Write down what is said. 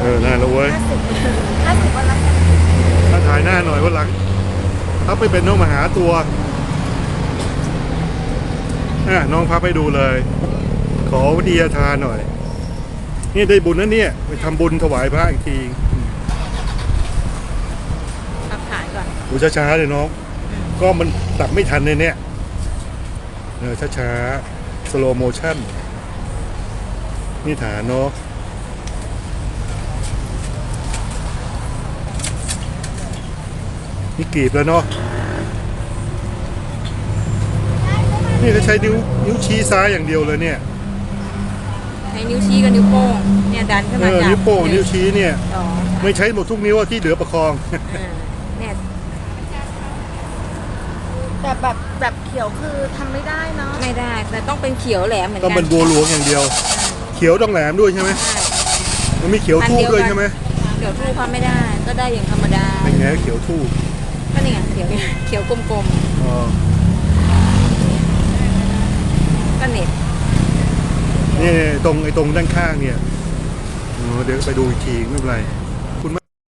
เออน่าแล้วเว้ยห้าสิบห้าสิบวันละถ้าถ่ายหน้าหน่อยว่าหลังถ้าไปเป็นน้องมาหาตัวอะน้องพับให้ดูเลย ขอวิทยาทานหน่อย นี่ได้บุญนะเนี่ยไปทำบุญถวายพระอีกทีขับถ่ายก่อนดูช้าๆเลยน้อง ก็มันตัดไม่ทันเลยเนี่ยเออช้าๆ slow motion นี่ฐานเนาะ นี่กรีบแล้วเนาะนี่จะใช้นิ้วนิ้วชี้ซ้ายอย่างเดียวเลยเนี่ยใช้นิ้วชี้กับนิ้วโป้งเนี่ยดันขึ้นเอมาอจับนิ้วโป้งนิ้วชี้เนี่ย สองไม่ใช้หมดทุกนิ้วอะที่เหลือประคอง อ่าเนี่ยแต่แบบแบบเขียวคือทำไม่ได้เนาะไม่ได้แต่ต้องเป็นเขียวแหลมเหมือนกัต้องเป็นบัวหลวงอย่างเดียว เขียวต้องแหลมด้วยใช่ไหมใช่มันมีเขียวทูบด้วยใช่ไหมเขียวทูบทำไม่ได้ ก็ได้อย่างธรรมดา เป็นไงเขียวทูบ ก็นี่ไงเขียวเขียวกลมอ๋อๆก็เน็ตนี่ตรงไอ้ตรงด้านข้างเนี่ยอ๋อเดี๋ยวไปดูอีกทีไม่เป็นไร